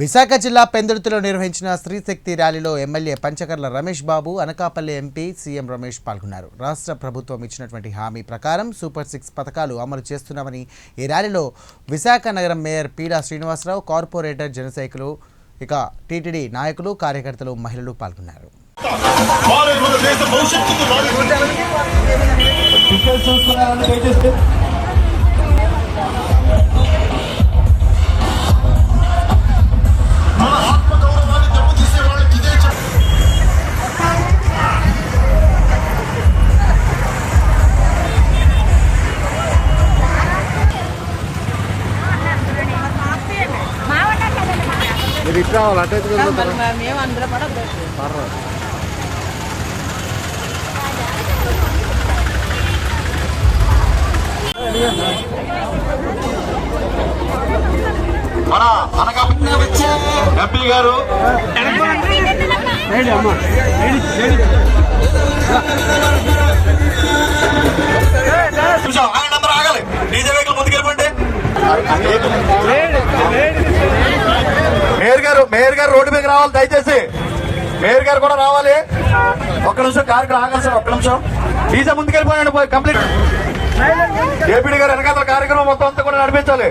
విశాఖ జిల్లా పెందుర్తిలో నిర్వహించిన స్త్రీశక్తి ర్యాలీలో MLA Panchakarla Ramesh Babu Anakapalli MP CM Ramesh పాల్గొన్నారు. రాష్ట్ర ప్రభుత్వం ఇచ్చినటువంటి హామీ ప్రకారం సూపర్ సిక్స్ పథకాలు అమలు చేస్తున్నామని ఈ ర్యాలీలో విశాఖ నగరం మేయర్ పీడా శ్రీనివాసరావు కార్పొరేటర్ జనసైకులు ఇక టీటీడీ నాయకులు కార్యకర్తలు మహిళలు పాల్గొన్నారు. మీరు ఇట్లా రావాలి అటు వెళ్తారా? మేము అందరూ పడద్దు పర్రా. మన అనకాపల్లి ఎంపీ గారు నిమిషం, రోడ్డు మీద రావాలి దయచేసి. మేయర్ గారు కూడా రావాలి. ఒక్క నిమిషం కారు ఆగాలి సార్ ఒక్క నిమిషం. డీజే ముందుకెళ్ళిపోయాడు పోయి కంప్లీట్. ఏపీడీ గారు వెనకాల కార్యక్రమం మొత్తం అంతా కూడా నడిపించాలి.